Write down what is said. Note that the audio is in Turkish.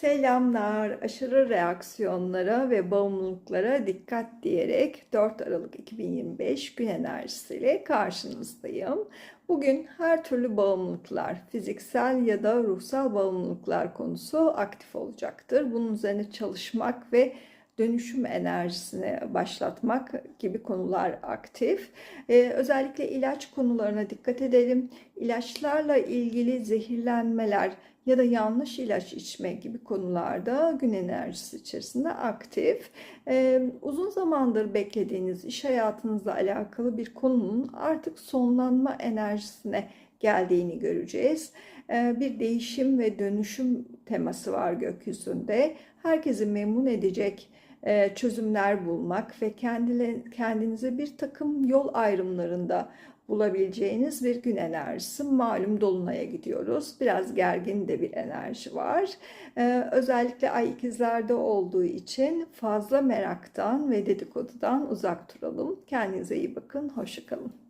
Selamlar. Aşırı reaksiyonlara ve bağımlılıklara dikkat diyerek 4 Aralık 2025 gün enerjisiyle karşınızdayım. Bugün her türlü bağımlılıklar, fiziksel ya da ruhsal bağımlılıklar konusu aktif olacaktır. Bunun üzerine çalışmak ve dönüşüm enerjisini başlatmak gibi konular aktif. Ee, özellikle ilaç konularına dikkat edelim. İlaçlarla ilgili zehirlenmeler ya da yanlış ilaç içme gibi konularda gün enerjisi içerisinde aktif. Ee, uzun zamandır beklediğiniz iş hayatınızla alakalı bir konunun artık sonlanma enerjisine geldiğini göreceğiz. Ee, bir değişim ve dönüşüm teması var gökyüzünde. Herkesi memnun edecek e, çözümler bulmak ve kendinize bir takım yol ayrımlarında bulabileceğiniz bir gün enerjisi. Malum Dolunay'a gidiyoruz. Biraz gergin de bir enerji var. Ee, özellikle ay ikizlerde olduğu için fazla meraktan ve dedikodudan uzak duralım. Kendinize iyi bakın. Hoşçakalın.